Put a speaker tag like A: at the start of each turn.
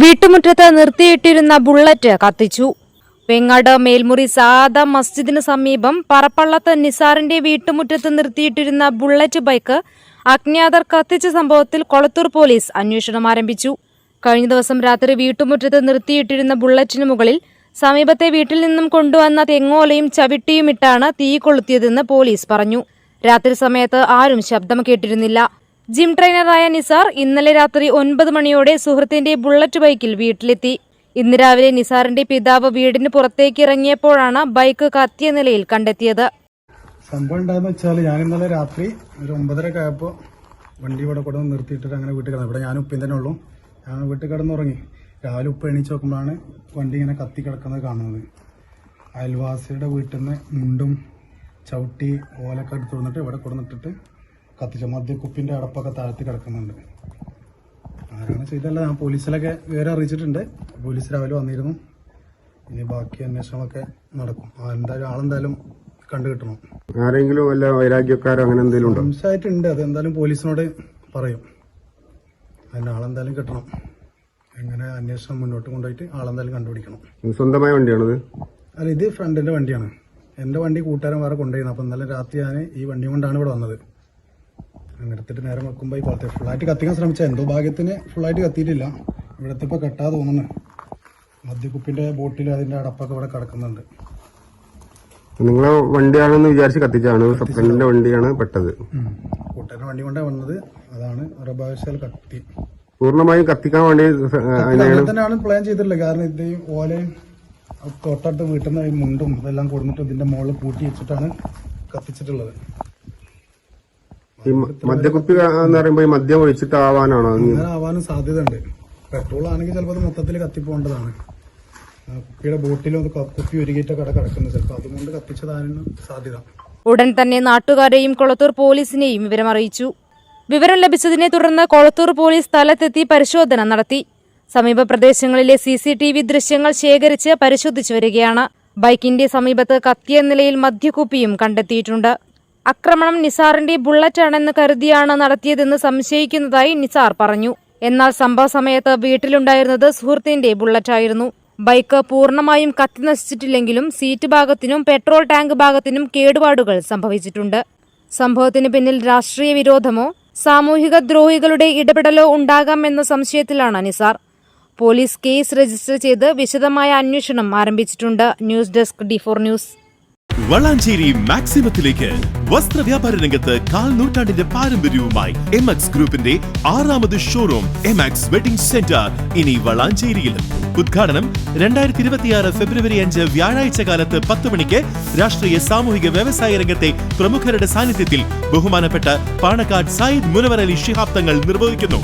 A: വീട്ടുമുറ്റത്ത് നിർത്തിയിട്ടിരുന്ന ബുള്ളറ്റ് കത്തിച്ചു. വെങ്ങാട് മേൽമുറി സാദ മസ്ജിദിന് സമീപം പറപ്പള്ളത്ത് നിസാറിന്റെ വീട്ടുമുറ്റത്ത് നിർത്തിയിട്ടിരുന്ന ബുള്ളറ്റ് ബൈക്ക് അജ്ഞാതർ കത്തിച്ച സംഭവത്തിൽ കൊളത്തൂർ പോലീസ് അന്വേഷണം ആരംഭിച്ചു. കഴിഞ്ഞ ദിവസം രാത്രി വീട്ടുമുറ്റത്ത് നിർത്തിയിട്ടിരുന്ന ബുള്ളറ്റിന് മുകളിൽ സമീപത്തെ വീട്ടിൽ നിന്നും കൊണ്ടുവന്ന തെങ്ങോലയും ചവിട്ടിയുമിട്ടാണ് തീ കൊളുത്തിയതെന്ന് പോലീസ് പറഞ്ഞു. രാത്രി സമയത്ത് ആരും ശബ്ദം കേട്ടിരുന്നില്ല. ജിം ട്രെയിനറായ നിസാർ ഇന്നലെ രാത്രി ഒൻപത് മണിയോടെ സുഹൃത്തിന്റെ ബുള്ളറ്റ് ബൈക്കിൽ വീട്ടിലെത്തി. ഇന്ന് രാവിലെ നിസാറിന്റെ പിതാവ് വീടിന് പുറത്തേക്ക് ഇറങ്ങിയപ്പോഴാണ് ബൈക്ക് കത്തിയ നിലയിൽ കണ്ടെത്തിയത്.
B: സംഭവം ഉണ്ടായെന്ന് വെച്ചാൽ ഞാൻ ഇന്നലെ രാത്രി ഒരു ഒമ്പതരക്കെ ആയപ്പോൾ വണ്ടി ഇവിടെ കൂടെ നിർത്തിയിട്ടിട്ട് അങ്ങനെ വീട്ടിൽ കിടന്നു. ഇവിടെ ഞാൻ ഉപ്പിൻ തന്നെ ഉള്ളൂ. ഞാൻ വീട്ടിൽ കിടന്നുറങ്ങി. രാവിലെ ഉപ്പ് എണീച്ച് നോക്കുമ്പോഴാണ് വണ്ടി ഇങ്ങനെ കത്തി കിടക്കുന്നത് കാണുന്നത്. അയൽവാസിയുടെ വീട്ടിൽ നിന്ന് മുണ്ടും ചവിട്ടി ഓലൊക്കെ എടുത്തു വന്നിട്ട് ഇവിടെ കൊടുന്നിട്ടിട്ട് കത്തിച്ച മദ്യക്കുപ്പിന്റെ അടപ്പൊക്കെ താഴ്ത്തി കിടക്കുന്നുണ്ട്. ആരാണ് ചെയ്തല്ല ഞാൻ പോലീസിലൊക്കെ വിവരം അറിയിച്ചിട്ടുണ്ട്. പോലീസ് രാവിലെ വന്നിരുന്നു. ഇനി ബാക്കി അന്വേഷണമൊക്കെ നടക്കും. എന്തായാലും ആളെന്തായാലും കണ്ടു കിട്ടണം
C: ആരെങ്കിലും വല്ല വൈരാഗ്യക്കാരോ അങ്ങനെ എന്തെങ്കിലും ഉണ്ടോ?
B: സംശയമായിട്ടുണ്ട്. അത് എന്തായാലും പോലീസിനോട് പറയും. അതിന് ആളെന്തായാലും കിട്ടണം. എങ്ങനെ അന്വേഷണം മുന്നോട്ട് കൊണ്ടുപോയിട്ട് ആളെന്തായാലും കണ്ടുപിടിക്കണം.
C: സ്വന്തമായ വണ്ടിയാണത്?
B: അല്ല ഇത് ഫ്രണ്ടിന്റെ വണ്ടിയാണ്. എന്റെ വണ്ടി കൂട്ടുകാരൻ വേറെ കൊണ്ടുപോയിരുന്നു. അപ്പൊ ഇന്നലെ രാത്രി ഞാൻ ഈ വണ്ടിയും കൊണ്ടാണ് ഇവിടെ വന്നത്. എടുത്തിട്ട് നേരം വെക്കുമ്പോൾ ഈ പുറത്തെ ഫുള്ളായിട്ട് കത്തിക്കാൻ ശ്രമിച്ച എന്തോ ഭാഗ്യത്തിന് ഫുള്ളായിട്ട് കത്തിയിട്ടില്ല. ഇവിടുത്തെ ഇപ്പോൾ കെട്ടാ തോന്നുന്നു. മദ്യക്കുപ്പിന്റെ ബോട്ടിൽ അതിന്റെ അടപ്പൊക്കെ ഇവിടെ കിടക്കുന്നുണ്ട്.
C: നിങ്ങളെ വണ്ടിയാണെന്ന് വിചാരിച്ച് കത്തിച്ചാണ്. ഫ്രണ്ടിന്റെ വണ്ടിയാണ് പെട്ടത്.
B: കൂട്ടുകാരൻ വണ്ടി കൊണ്ടാണ് വന്നത്. അതാണ് പ്രഭാവശാൽ കത്തി.
C: പൂർണമായും കത്തിക്കാൻ വേണ്ടി
B: തന്നെയാണ് പ്ലാൻ ചെയ്തിട്ടുള്ളത്. കാരണം ഇത് ഓലയും തൊട്ടടുത്ത് വീട്ടിൽ നിന്ന് മുണ്ടും ഇതെല്ലാം കൊടുത്തിട്ട് ഇതിന്റെ മുകളിൽ കൂട്ടി വെച്ചിട്ടാണ് കത്തിച്ചിട്ടുള്ളത്.
C: ഈ മദ്യക്കുപ്പി എന്ന് പറയുമ്പോ ഈ മദ്യം ഒഴിച്ചിട്ട് ആവാനാണോ?
B: അങ്ങനെ ആവാനും സാധ്യതയുണ്ട്. പെട്രോൾ ആണെങ്കിൽ ചിലപ്പോൾ അത് മൊത്തത്തിൽ കത്തിപ്പോണ്ടതാണ് കുപ്പിയുടെ ബോട്ടിലും അത് കുപ്പി ഒരുക്കിയിട്ടൊക്കെ അവിടെ കിടക്കുന്നത് ചിലപ്പോൾ അതുകൊണ്ട് കത്തിച്ചതാണ് സാധ്യത.
A: ഉടൻ തന്നെ നാട്ടുകാരെയും കൊളത്തൂർ പോലീസിനെയും വിവരം അറിയിച്ചു വിവരം ലഭിച്ചതിനെ തുടർന്ന് കൊളത്തൂർ പോലീസ് സ്ഥലത്തെത്തി പരിശോധന നടത്തി. സമീപ പ്രദേശങ്ങളിലെ സി സി ടി വി ദൃശ്യങ്ങൾ ശേഖരിച്ച് പരിശോധിച്ചു വരികയാണ്. ബൈക്കിന്റെ സമീപത്ത് കത്തിയ നിലയിൽ മദ്യക്കുപ്പിയും കണ്ടെത്തിയിട്ടുണ്ട്. ആക്രമണം നിസാറിന്റെ ബുള്ളറ്റാണെന്ന് കരുതിയാണ് നടത്തിയതെന്ന് സംശയിക്കുന്നതായി നിസാർ പറഞ്ഞു. എന്നാൽ സംഭവ സമയത്ത് വീട്ടിലുണ്ടായിരുന്നത് സുഹൃത്തിന്റെ ബുള്ളറ്റായിരുന്നു ബൈക്ക് പൂർണമായും കത്തിനശിച്ചിട്ടില്ലെങ്കിലും സീറ്റ് ഭാഗത്തിനും പെട്രോൾ ടാങ്ക് ഭാഗത്തിനും കേടുപാടുകൾ സംഭവിച്ചിട്ടുണ്ട്. സംഭവത്തിന് പിന്നിൽ രാഷ്ട്രീയ വിരോധമോ സാമൂഹിക ദ്രോഹികളുടെ ഇടപെടലോ ഉണ്ടാകാം എന്ന സംശയത്തിലാണ് നിസാർ. പോലീസ് കേസ് രജിസ്റ്റർ ചെയ്ത് വിശദമായ അന്വേഷണം ആരംഭിച്ചിട്ടുണ്ട്. News desk D news.
D: Valanchery മാക്സിമത്തിലേക്ക് വസ്ത്രവ്യാപാര രംഗത്ത് കാൽ നൂറ്റാണ്ടിന്റെ പാരമ്പര്യവുമായി എം എക്സ് ഗ്രൂപ്പിന്റെ ആറാമത് showroom M X wedding centre ഇനി വളാഞ്ചേരിയിലും. ഉദ്ഘാടനം രണ്ടായിരത്തി ഇരുപത്തിയാറ് ഫെബ്രുവരി അഞ്ച് വ്യാഴാഴ്ച കാലത്ത് പത്ത് മണിക്ക് രാഷ്ട്രീയ സാമൂഹിക വ്യവസായ രംഗത്തെ പ്രമുഖരുടെ സാന്നിധ്യത്തിൽ ബഹുമാനപ്പെട്ട പാണക്കാട് സായിദ് മുനവർ അലി ശിഹാബ് തങ്ങൾ നിർവഹിക്കുന്നു.